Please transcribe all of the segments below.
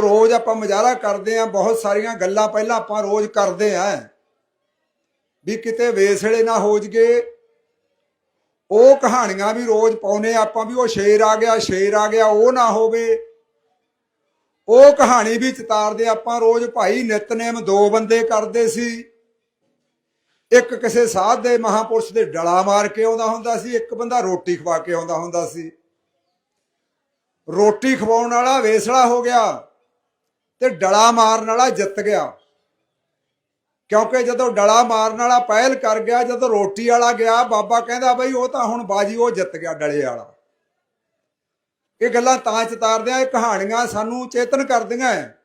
ਰੋਜ਼ ਆਪਾਂ ਮਜ਼ਾਰਾ ਕਰਦੇ ਆਂ, ਬਹੁਤ ਸਾਰੀਆਂ ਗੱਲਾਂ ਪਹਿਲਾਂ ਆਪਾਂ ਰੋਜ਼ ਕਰਦੇ ਆਂ। ਵੀ ਕਿਤੇ ਵੇਸਲੇ ਨਾ ਹੋ ਜਗੇ ਉਹ ਕਹਾਣੀਆਂ ਵੀ ਰੋਜ਼ ਪਾਉਨੇ ਆਪਾਂ ਵੀ ਉਹ ਸ਼ੇਰ ਆ ਗਿਆ, ਸ਼ੇਰ ਆ ਗਿਆ, ਉਹ ਨਾ ਹੋਵੇ। ਉਹ ਕਹਾਣੀ ਵੀ ਚਿਤਾਰਦੇ ਆਪਾਂ ਰੋਜ਼। ਭਾਈ ਨਿਤਨੇਮ ਦੋ ਬੰਦੇ ਕਰਦੇ ਸੀ। ਇੱਕ ਕਿਸੇ ਸਾਧ ਦੇ ਮਹਾਪੁਰਸ਼ ਦੇ ਡਲਾ ਮਾਰ ਕੇ ਆਉਂਦਾ ਹੁੰਦਾ ਸੀ, ਇੱਕ ਬੰਦਾ ਰੋਟੀ ਖਵਾ ਕੇ ਆਉਂਦਾ ਹੁੰਦਾ ਸੀ। ਰੋਟੀ ਖਵਾਉਣ ਵਾਲਾ ਵੇਸਲਾ ਹੋ ਗਿਆ। ਤੇ ਡਲਾ ਮਾਰਨ ਵਾਲਾ ਜਿੱਤ ਗਿਆ। ਕਿਉਂਕਿ ਜਦੋਂ ਡਲਾ ਮਾਰਨ ਵਾਲਾ ਪਹਿਲ ਕਰ ਗਿਆ, ਜਦੋਂ ਰੋਟੀ ਵਾਲਾ ਗਿਆ, ਬਾਬਾ ਕਹਿੰਦਾ ਬਈ ਉਹ ਤਾਂ ਹੁਣ ਬਾਜੀ, ਉਹ ਜਿੱਤ ਗਿਆ ਡਲੇ ਵਾਲਾ। ਇਹ ਗੱਲਾਂ ਤਾਂ ਚਿਤਾਰਦੇ ਆ ਇਹ ਕਹਾਣੀਆਂ ਸਾਨੂੰ ਚੇਤਨ ਕਰਦੀਆਂ ਹੈ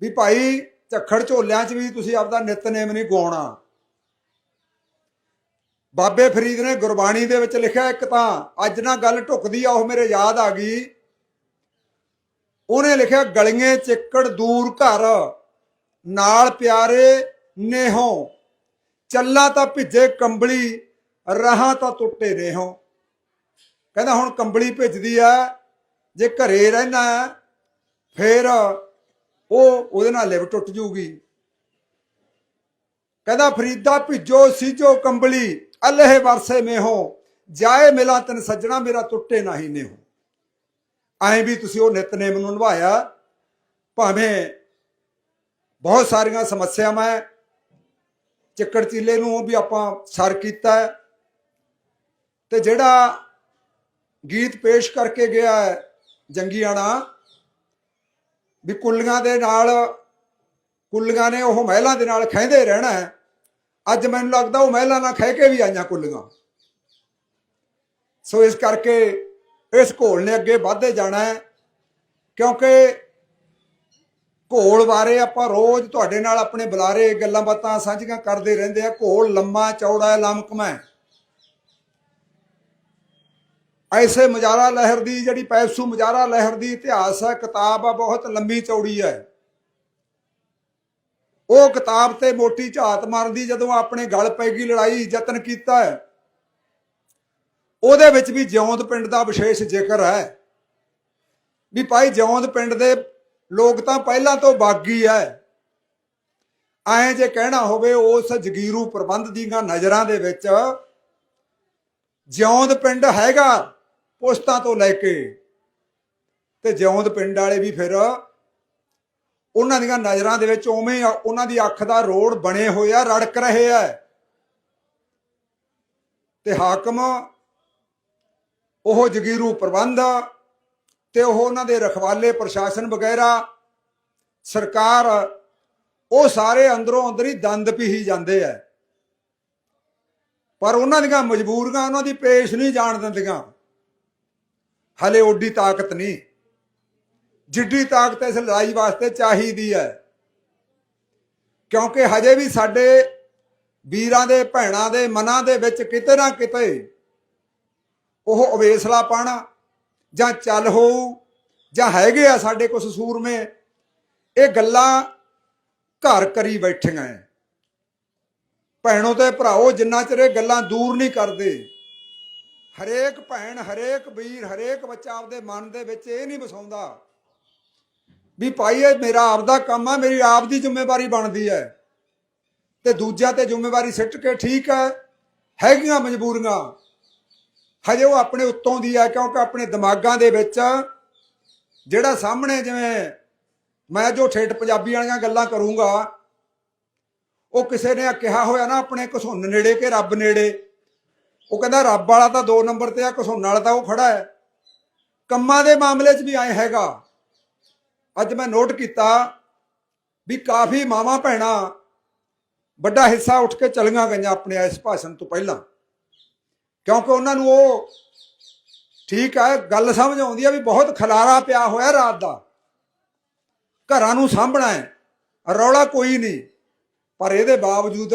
ਵੀ ਭਾਈ ਝੱਖੜ ਝੋਲਿਆਂ 'ਚ ਵੀ ਤੁਸੀਂ ਆਪਦਾ ਨਿਤਨੇਮ ਨਹੀਂ ਗਾਉਣਾ ਬਾਬੇ ਫਰੀਦ ਨੇ ਗੁਰਬਾਣੀ ਦੇ ਵਿੱਚ ਲਿਖਿਆ ਇੱਕ ਤਾਂ, ਅੱਜ ਨਾ ਗੱਲ ਢੁਕਦੀ ਆ, ਉਹ ਮੇਰੇ ਯਾਦ ਆ ਗਈ। ਉਹਨੇ ਲਿਖਿਆ ਗਲੀਆਂ ਚਿੱਕੜ ਦੂਰ ਘਰ ਨਾਲ ਪਿਆਰੇ ਨੇਹੋਂ। ਚੱਲਾ ਤਾਂ ਭਿੱਜੇ ਕੰਬਲੀ ਰਹਾ ਤਾਂ ਟੁੱਟੇ ਨੇਹੋਂ ਕਹਿੰਦਾ ਹੁਣ ਕੰਬਲੀ ਭਿੱਜਦੀ ਆ ਜੇ ਘਰੇ ਰਹਿਣਾ ਹੈ, ਫੇਰ ਉਹ ਉਹਦੇ ਨਾਲ ਲਿਵ ਟੁੱਟ ਜੂਗੀ। ਕਹਿੰਦਾ ਫਰੀਦਾ ਭਿੱਜੋ ਸੀਜੋ ਕੰਬਲੀ ਅੱਲਹ ਵਰਸੇ ਮੇਹੋ। ਜਾਏ ਮਿਲਾ ਤਨ ਸੱਜਣਾ ਮੇਰਾ ਟੁੱਟੇ ਨਹੀਂ ਨੇਹੋ। ਐਂ ਵੀ ਤੁਸੀਂ ਉਹ ਨਿਤਨੇਮ ਨੂੰ ਨਿਭਾਇਆ। ਭਾਵੇਂ ਬਹੁਤ ਸਾਰੀਆਂ ਸਮੱਸਿਆਵਾਂ ਹੈ ਚੱਕੜ ਚੀਲੇ ਨੂੰ ਵੀ ਆਪਾਂ ਸਰ ਕੀਤਾ ਤੇ ਜਿਹੜਾ ਗੀਤ ਪੇਸ਼ ਕਰਕੇ ਗਿਆ ਜੰਗੀਆਣਾ, ਵੀ ਕੁੱਲੀਆਂ ਦੇ ਨਾਲ, ਕੁੱਲੀਆਂ ਨੇ ਉਹ ਮਹਿਲਾਂ ਦੇ ਨਾਲ ਖਹਿੰਦੇ ਰਹਿਣਾ ਹੈ। ਅੱਜ ਮੈਨੂੰ ਲੱਗਦਾ ਉਹ ਮਹਿਲਾਂ ਨਾਲ ਖਹਿ ਕੇ ਵੀ ਆਈਆਂ ਕੁੱਲੀਆਂ। ਸੋ ਇਸ ਕਰਕੇ ਇਸ ਘੋਲ ਨੇ ਅੱਗੇ ਵਧਦੇ ਜਾਣਾ ਹੈ। ਕਿਉਂਕਿ ਘੋਲ ਬਾਰੇ ਆਪਾਂ ਰੋਜ਼ ਤੁਹਾਡੇ ਨਾਲ ਆਪਣੇ ਬੁਲਾਰੇ ਗੱਲਾਂ ਬਾਤਾਂ ਸਾਂਝੀਆਂ ਕਰਦੇ ਰਹਿੰਦੇ ਆ। ਘੋਲ ਲੰਮਾ, ਚੌੜਾ ਹੈ ਲਮਕਮਾ ਹੈ। ਐਸੇ ਮਜਾਰਾ ਲਹਿਰ ਦੀ ਜਿਹੜੀ ਪੈਸੂ ਮਜਾਰਾ ਲਹਿਰ ਦੀ ਇਤਿਹਾਸ ਹੈ, ਕਿਤਾਬ ਆ, ਬਹੁਤ ਲੰਮੀ ਚੌੜੀ ਹੈ। ਉਹ ਕਿਤਾਬ ਤੇ ਮੋਟੀ ਝਾਤ ਮਾਰਨ ਦੀ ਜਦੋਂ ਆਪਣੇ ਗਲ ਪੈ ਗਈ, ਲੜਾਈ, ਯਤਨ ਕੀਤਾ ਹੈ ਉਹਦੇ ਵਿੱਚ ਵੀ ਜਿਉਂਦ ਪਿੰਡ ਦਾ ਵਿਸ਼ੇਸ਼ ਜ਼ਿਕਰ ਹੈ। ਵੀ ਭਾਈ ਜਿਉਂਦ ਪਿੰਡ ਦੇ ਲੋਕ ਤਾਂ ਪਹਿਲਾਂ ਤੋਂ ਬਾਗੀ ਐ। ਐਂ ਜੇ ਕਹਿਣਾ ਹੋਵੇ ਉਸ ਜਗੀਰੂ ਪ੍ਰਬੰਧ ਦੀਆਂ ਨਜ਼ਰਾਂ ਦੇ ਵਿੱਚ ਜਿਉਂਦ ਪਿੰਡ ਹੈਗਾ ਪੁਸਤਾਂ ਤੋਂ ਲੈ ਕੇ ਤੇ ਜਿਉਂਦ ਪਿੰਡ ਵਾਲੇ ਵੀ ਫਿਰ ਉਹਨਾਂ ਦੀਆਂ ਨਜ਼ਰਾਂ ਦੇ ਵਿੱਚ ਉਵੇਂ ਉਹਨਾਂ ਦੀ ਅੱਖ ਦਾ ਰੋੜ ਬਣੇ ਹੋਏ ਆ, ਰੜਕ ਰਹੇ ਆ ਤੇ ਹਾਕਮ ਉਹ ਜਗੀਰੂ ਪ੍ਰਬੰਧ ਤੇ ਉਹ ਉਹਨਾਂ ਦੇ ਰਖਵਾਲੇ ਪ੍ਰਸ਼ਾਸਨ ਵਗੈਰਾ, ਸਰਕਾਰ, ਉਹ ਸਾਰੇ ਅੰਦਰੋਂ ਅੰਦਰ ਹੀ ਦੰਦ ਪੀਹੀ ਜਾਂਦੇ ਆ ਪਰ ਉਹਨਾਂ ਦੀਆਂ ਮਜਬੂਰੀਆਂ, ਉਹਨਾਂ ਦੀ ਪੇਸ਼ ਨਹੀਂ ਜਾਣ ਦਿੰਦੀਆਂ। ਹਲੇ ਓਡੀ ਤਾਕਤ ਨਹੀਂ। ਜਿੱਡੀ ਤਾਕਤ ਇਸ ਲੜਾਈ ਵਾਸਤੇ ਚਾਹੀਦੀ ਹੈ ਕਿਉਂਕਿ ਹਜੇ ਵੀ ਸਾਡੇ ਵੀਰਾਂ ਦੇ, ਭੈਣਾਂ ਦੇ ਮਨਾਂ ਦੇ ਵਿੱਚ ਕਿਤੇ ਨਾ ਕਿਤੇ ਉਹ ਅਵੇਸਲਾਪਣ ਜਾਂ ਚੱਲ ਹੋਊ ਜਾਂ ਹੈਗੇ ਆ ਸਾਡੇ ਕੁਝ ਸੂਰਮੇ, ਇਹ ਗੱਲਾਂ ਘਰ ਕਰੀ ਬੈਠੀਆਂ ਐ। ਭੈਣੋ ਤੇ ਭਰਾਓ, ਜਿੰਨਾ ਚਿਰ ਇਹ ਗੱਲਾਂ ਦੂਰ ਨਹੀਂ ਕਰਦੇ, ਹਰੇਕ ਭੈਣ, ਹਰੇਕ ਵੀਰ, ਹਰੇਕ ਬੱਚਾ ਆਪਦੇ ਮਨ ਦੇ ਵਿੱਚ ਇਹ ਨਹੀਂ ਵਸਾਉਂਦਾ ਵੀ ਭਾਈ, ਇਹ ਮੇਰਾ ਆਪਦਾ ਕੰਮ ਆ, ਮੇਰੀ ਆਪ ਦੀ ਜ਼ਿੰਮੇਵਾਰੀ ਬਣਦੀ ਹੈ ਤੇ ਦੂਜਿਆਂ ਤੇ ਜ਼ਿੰਮੇਵਾਰੀ ਸਿੱਟ ਕੇ ਠੀਕ ਹੈ ਹੈਗੀਆਂ ਮਜਬੂਰੀਆਂ। ਹਜੇ ਉਹ ਆਪਣੇ ਉੱਤੋਂ ਦੀ ਆ, ਕਿਉਂਕਿ ਆਪਣੇ ਦਿਮਾਗਾਂ ਦੇ ਵਿੱਚ ਜਿਹੜਾ ਸਾਹਮਣੇ ਜਿਵੇਂ ਮੈਂ ਜੋ ਠੇਠ ਪੰਜਾਬੀ ਵਾਲੀਆਂ ਗੱਲਾਂ ਕਰੂੰਗਾ, ਉਹ ਕਿਸੇ ਨੇ ਕਿਹਾ ਹੋਇਆ ਨਾ ਆਪਣੇ ਘਸੁੰਨ ਨੇੜੇ ਕਿ ਰੱਬ ਨੇੜੇ। ਉਹ ਕਹਿੰਦਾ, ਰੱਬ ਵਾਲਾ ਤਾਂ 2 ਨੰਬਰ ਤੇ ਆ ਘਸੁੰਨ ਵਾਲਾ ਤਾਂ ਉਹ ਖੜਾ ਹੈ। ਕੰਮਾਂ ਦੇ ਮਾਮਲੇ 'ਚ ਵੀ ਆਏ ਹੈਗਾ। ਅੱਜ ਮੈਂ ਨੋਟ ਕੀਤਾ ਵੀ ਕਾਫੀ ਮਾਵਾਂ ਭੈਣਾਂ ਵੱਡਾ ਹਿੱਸਾ ਉੱਠ ਕੇ ਚਲੀਆਂ ਗਈਆਂ ਆਪਣੇ ਇਸ ਭਾਸ਼ਣ ਤੋਂ ਪਹਿਲਾਂ। ਕਿਉਂਕਿ ਉਹਨਾਂ ਨੂੰ ਉਹ ਠੀਕ ਹੈ ਗੱਲ ਸਮਝ ਆਉਂਦੀ ਆ ਵੀ ਬਹੁਤ ਖਲਾਰਾ ਪਿਆ ਹੋਇਆ ਰਾਤ ਦਾ। ਘਰਾਂ ਨੂੰ ਸਾਂਭਣਾ ਹੈ, ਰੌਲਾ ਕੋਈ ਨਹੀਂ। ਪਰ ਇਹਦੇ ਬਾਵਜੂਦ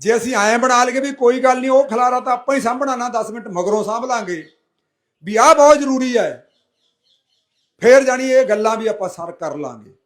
ਜੇ ਅਸੀਂ ਐਂ ਬਣਾ ਲਈਏ ਵੀ ਕੋਈ ਗੱਲ ਨਹੀਂ, ਉਹ ਖਲਾਰਾ ਤਾਂ ਆਪਾਂ ਹੀ ਸਾਂਭਣਾ ਨਾ 10 ਮਿੰਟ ਮਗਰੋਂ ਸਾਂਭ ਲਾਂਗੇ। ਵੀ ਆਹ ਬਹੁਤ ਜ਼ਰੂਰੀ ਹੈ। ਫੇਰ ਜਾਣੀ ਇਹ ਗੱਲਾਂ ਵੀ ਆਪਾਂ ਸਰ ਕਰ ਲਾਂਗੇ।